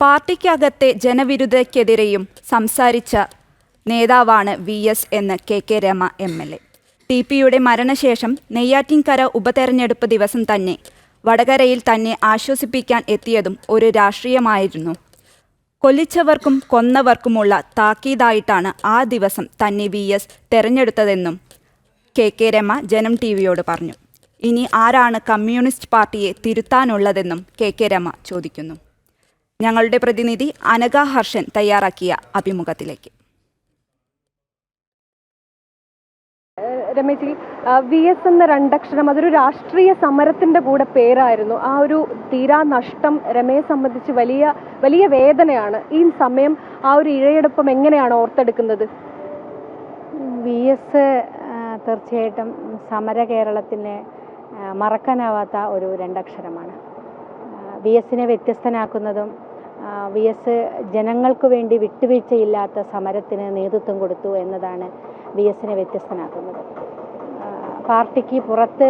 പാർട്ടിക്കകത്തെ ജനവിരുദ്ധക്കെതിരെയും സംസാരിച്ച നേതാവാണ് വി എസ് എന്ന് K K Rema M L A. T പിയുടെ മരണശേഷം നെയ്യാറ്റിൻകര ഉപതെരഞ്ഞെടുപ്പ് ദിവസം തന്നെ വടകരയിൽ തന്നെ ആശ്വസിപ്പിക്കാൻ എത്തിയതും ഒരു രാഷ്ട്രീയമായിരുന്നു. കൊല്ലിച്ചവർക്കും കൊന്നവർക്കുമുള്ള താക്കീതായിട്ടാണ് ആ ദിവസം തന്നെ വി എസ് തെരഞ്ഞെടുത്തതെന്നും കെ കെ രമ ജനം ടി വിയോട് പറഞ്ഞു. ഇനി ആരാണ് കമ്മ്യൂണിസ്റ്റ് പാർട്ടിയെ തിരുത്താനുള്ളതെന്നും കെ കെ രമ ചോദിക്കുന്നു. ഞങ്ങളുടെ പ്രതിനിധി അനഘ ഹർഷൻ തയ്യാറാക്കിയ അഭിമുഖത്തിലേക്ക്. രമേശി വി എസ് എന്ന രണ്ടക്ഷരം അതൊരു രാഷ്ട്രീയ സമരത്തിന്റെ കൂടെ പേരായിരുന്നു. ആ ഒരു തീരാ നഷ്ടം രമയെ സംബന്ധിച്ച് വലിയ വലിയ വേദനയാണ്. ഈ സമയം ആ ഒരു ഇഴയെടുപ്പം എങ്ങനെയാണ് ഓർത്തെടുക്കുന്നത്? വി എസ് തീർച്ചയായിട്ടും സമര കേരളത്തിനെ മറക്കാനാവാത്ത ഒരു രണ്ടക്ഷരമാണ്. വി എസിനെ വ്യത്യസ്തനാക്കുന്നതും വി എസ് ജനങ്ങൾക്ക് വേണ്ടി വിട്ടുവീഴ്ചയില്ലാത്ത സമരത്തിന് നേതൃത്വം കൊടുത്തു എന്നതാണ് വി എസിനെ വ്യത്യസ്തനാക്കുന്നത് പാർട്ടിക്ക് പുറത്ത്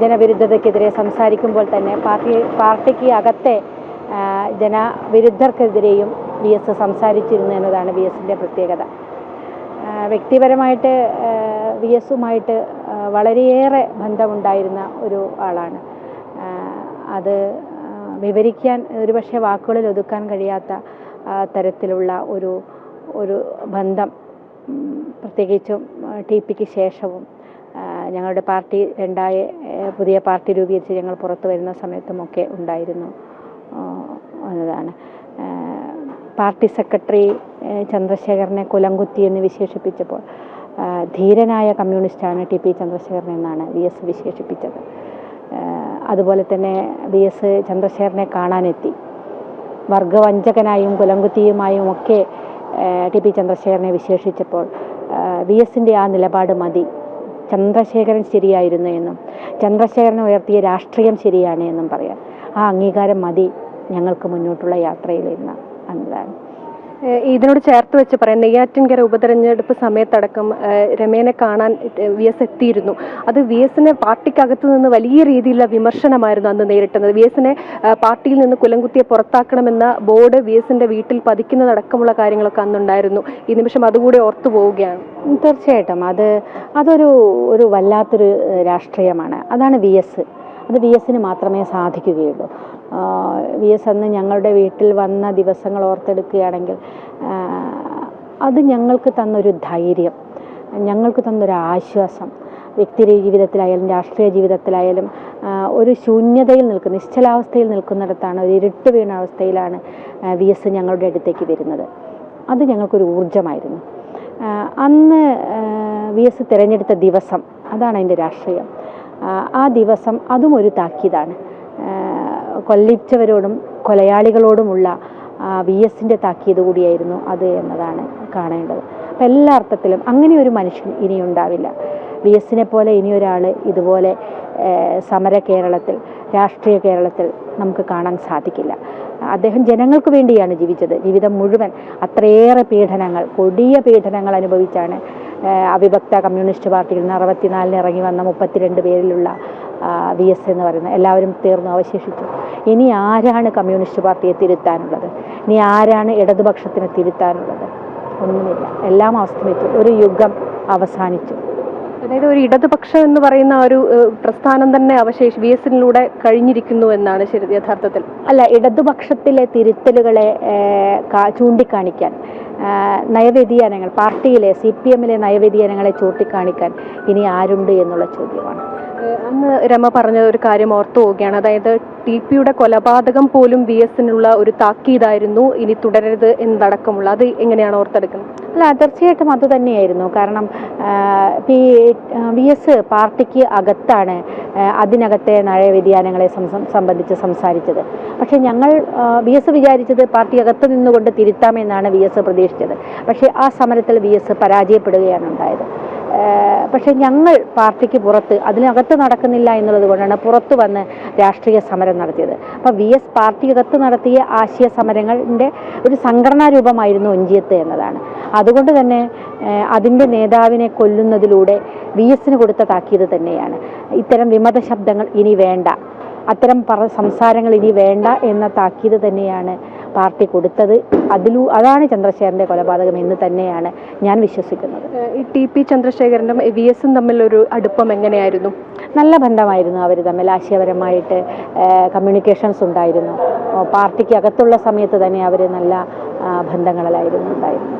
ജനവിരുദ്ധതയ്ക്കെതിരെ സംസാരിക്കുമ്പോൾ തന്നെ പാർട്ടി പാർട്ടിക്ക് അകത്തെ ജനവിരുദ്ധർക്കെതിരെയും വി എസ് സംസാരിച്ചിരുന്നു എന്നതാണ് വി എസിന്റെ പ്രത്യേകത വ്യക്തിപരമായിട്ട് വി എസുമായിട്ട് വളരെയേറെ ബന്ധമുണ്ടായിരുന്ന ഒരു ആളാണ്. അത് വിവരിക്കാൻ ഒരുപക്ഷെ വാക്കുകളിൽ ഒതുക്കാൻ കഴിയാത്ത തരത്തിലുള്ള ഒരു ഒരു ബന്ധം പ്രത്യേകിച്ചും ടി പിക്ക് ശേഷവും ഞങ്ങളുടെ പാർട്ടി രണ്ടായ പുതിയ പാർട്ടി രൂപീകരിച്ച് ഞങ്ങൾ പുറത്തു വരുന്ന സമയത്തുമൊക്കെ ഉണ്ടായിരുന്നു. എന്നതാണ്. പാർട്ടി സെക്രട്ടറി ചന്ദ്രശേഖരനെ കുലംകുത്തി എന്ന് വിശേഷിപ്പിച്ചപ്പോൾ ധീരനായ കമ്മ്യൂണിസ്റ്റാണ് ടി പി ചന്ദ്രശേഖരൻ എന്നാണ് വി എസ് വിശേഷിപ്പിച്ചത്. അതുപോലെ തന്നെ വി എസ് ചന്ദ്രശേഖരനെ കാണാനെത്തി. വർഗവഞ്ചകനായും കുലംകുത്തിയുമായും ഒക്കെ ടി പി ചന്ദ്രശേഖരനെ വിശേഷിച്ചപ്പോൾ വി എസിന്റെ ആ നിലപാട് മതി. ചന്ദ്രശേഖരൻ ശരിയായിരുന്നു എന്നും ചന്ദ്രശേഖരൻ ഉയർത്തിയ രാഷ്ട്രീയം ശരിയാണ് എന്നും പറയാം. ആ അംഗീകാരം മതി ഞങ്ങൾക്ക് മുന്നോട്ടുള്ള യാത്രയിൽ ഇന്ന് എന്നതാണ്. ഇതിനോട് ചേർത്ത് വെച്ച് പറയാം. നെയ്യാറ്റിൻകര ഉപതെരഞ്ഞെടുപ്പ് സമയത്തടക്കം രമേനെ കാണാൻ വി എസ് എത്തിയിരുന്നു. അത് വി എസിനെ പാർട്ടിക്കകത്ത് നിന്ന് വലിയ രീതിയിലുള്ള വിമർശനമായിരുന്നു അന്ന് നേരിട്ടുന്നത് വി എസിനെ പാർട്ടിയിൽ നിന്ന് കുലംകുത്തിയെ പുറത്താക്കണമെന്ന ബോർഡ് വി എസിന്റെ വീട്ടിൽ പതിക്കുന്നതടക്കമുള്ള കാര്യങ്ങളൊക്കെ അന്നുണ്ടായിരുന്നു. ഈ നിമിഷം അതുകൂടി ഓർത്തു പോവുകയാണ്. തീർച്ചയായിട്ടും. അത് അതൊരു ഒരു വല്ലാത്തൊരു രാഷ്ട്രീയമാണ്. അതാണ് വി എസ് അത് വി എസിന് മാത്രമേ സാധിക്കുകയുള്ളൂ. വി എസ് അന്ന് ഞങ്ങളുടെ വീട്ടിൽ വന്ന ദിവസങ്ങൾ ഓർത്തെടുക്കുകയാണെങ്കിൽ അത് ഞങ്ങൾക്ക് തന്നൊരു ധൈര്യം ഞങ്ങൾക്ക് തന്നൊരു ആശ്വാസം. വ്യക്തി ജീവിതത്തിലായാലും രാഷ്ട്രീയ ജീവിതത്തിലായാലും ഒരു ശൂന്യതയിൽ നിൽക്കുന്ന നിശ്ചലാവസ്ഥയിൽ നിൽക്കുന്നിടത്താണ് ഒരു ഇരുട്ട് വീണ അവസ്ഥയിലാണ് വി എസ് ഞങ്ങളുടെ അടുത്തേക്ക് വരുന്നത്. അത് ഞങ്ങൾക്കൊരു ഊർജമായിരുന്നു അന്ന് വി എസ് തിരഞ്ഞെടുത്ത ദിവസം അതാണ് അതിന്റെ രാഷ്ട്രീയം. ആ, ദിവസം അതും ഒരു താക്കീതാണ്. കൊല്ലിച്ചവരോടും കൊലയാളികളോടുമുള്ള വി എസിന്റെ താക്കീത് കൂടിയായിരുന്നു അത് എന്നതാണ് കാണേണ്ടത്. അപ്പം എല്ലാ അർത്ഥത്തിലും അങ്ങനെ ഒരു മനുഷ്യൻ ഇനിയുണ്ടാവില്ല. വി എസിനെ പോലെ ഇനിയൊരാൾ ഇതുപോലെ സമര കേരളത്തിൽ രാഷ്ട്രീയ കേരളത്തിൽ നമുക്ക് കാണാൻ സാധിക്കില്ല. അദ്ദേഹം ജനങ്ങൾക്ക് വേണ്ടിയാണ് ജീവിച്ചത്. ജീവിതം മുഴുവൻ അത്രയേറെ പീഡനങ്ങൾ കൊടിയ പീഡനങ്ങൾ അനുഭവിച്ചാണ് അവിഭക്ത കമ്മ്യൂണിസ്റ്റ് പാർട്ടിയിൽ നിന്ന് അറുപത്തിനാലിന് ഇറങ്ങി വന്ന മുപ്പത്തിരണ്ട് പേരിലുള്ള വി എസ് എന്ന് പറയുന്നത് എല്ലാവരും തീർന്നു അവശേഷിച്ചു. ഇനി ആരാണ് കമ്മ്യൂണിസ്റ്റ് പാർട്ടിയെ തിരുത്താനുള്ളത്? ഇനി ആരാണ് ഇടതുപക്ഷത്തിന് തിരുത്താനുള്ളത്? ഒന്നുമില്ല. എല്ലാം അവസാനിച്ചു ഒരു യുഗം അവസാനിച്ചു. അതായത് ഒരു ഇടതുപക്ഷം എന്ന് പറയുന്ന ഒരു പ്രസ്ഥാനം തന്നെ അവശേഷി വി എസിലൂടെ കഴിഞ്ഞിരിക്കുന്നു എന്നാണ് ശരി യഥാർത്ഥത്തിൽ. അല്ല ഇടതുപക്ഷത്തിലെ തിരുത്തലുകളെ കാ- ചൂണ്ടിക്കാണിക്കാൻ നയവ്യതിയാനങ്ങൾ പാർട്ടിയിലെ സി പി എമ്മിലെ നയവ്യതിയാനങ്ങളെ ചൂണ്ടിക്കാണിക്കാൻ ഇനി ആരുണ്ട് എന്നുള്ള ചോദ്യമാണ്. അന്ന് രമ പറഞ്ഞ ഒരു കാര്യം ഓർത്തു പോവുകയാണ്. അതായത് ടി പിയുടെ കൊലപാതകം പോലും വി എസിനുള്ള ഒരു താക്കീതായിരുന്നു. ഇനി തുടരരുത് എന്നതടക്കമുള്ള അത് എങ്ങനെയാണ് ഓർത്തെടുക്കുന്നത്? അല്ല തീർച്ചയായിട്ടും അത് തന്നെയായിരുന്നു. കാരണം പി വി എസ് പാർട്ടിക്ക് അകത്താണ് അതിനകത്തെ നയവ്യതിയാനങ്ങളെ വ്യതിയാനങ്ങളെ സംബന്ധിച്ച് സംസാരിച്ചത്. പക്ഷേ ഞങ്ങൾ വി എസ് വിചാരിച്ചത് പാർട്ടി അകത്ത് നിന്നുകൊണ്ട് തിരുത്താമെന്നാണ് വി എസ് പ്രതീക്ഷിച്ചത്. പക്ഷേ ആ സമരത്തിൽ വി എസ് പരാജയപ്പെടുകയാണ് ഉണ്ടായത്. പക്ഷേ ഞങ്ങൾ പാർട്ടിക്ക് പുറത്ത് അതിനകത്ത് നടക്കുന്നില്ല എന്നുള്ളത് കൊണ്ടാണ് പുറത്തു വന്ന് രാഷ്ട്രീയ സമരം നടത്തിയത്. അപ്പോൾ വി എസ് പാർട്ടിയകത്ത് നടത്തിയ ആശയ സമരങ്ങളുടെ ഒരു സംഘടനാ രൂപമായിരുന്നു ഒഞ്ചിയത്ത് എന്നതാണ്. അതുകൊണ്ട് തന്നെ അതിന്റെ നേതാവിനെ കൊല്ലുന്നതിലൂടെ വി എസിന് കൊടുത്ത താക്കീത് തന്നെയാണ്. ഇത്തരം വിമത ശബ്ദങ്ങൾ ഇനി വേണ്ട. അത്തരം പറ സംസാരങ്ങൾ ഇനി വേണ്ട എന്ന താക്കീത് തന്നെയാണ് പാർട്ടി കൊടുത്തത് അതിലൂ അതാണ് ചന്ദ്രശേഖരന്റെ കൊലപാതകം എന്ന് തന്നെയാണ് ഞാൻ വിശ്വസിക്കുന്നത്. ഈ ടി പി ചന്ദ്രശേഖരനും വി എസും തമ്മിലൊരു അടുപ്പം എങ്ങനെയായിരുന്നു? നല്ല ബന്ധമായിരുന്നു അവർ തമ്മിൽ. ആശയപരമായിട്ട് കമ്മ്യൂണിക്കേഷൻസ് ഉണ്ടായിരുന്നു. പാർട്ടിക്ക് അകത്തുള്ള സമയത്ത് തന്നെ അവർ നല്ല ബന്ധങ്ങളിലായിരുന്നു ഉണ്ടായിരുന്നത്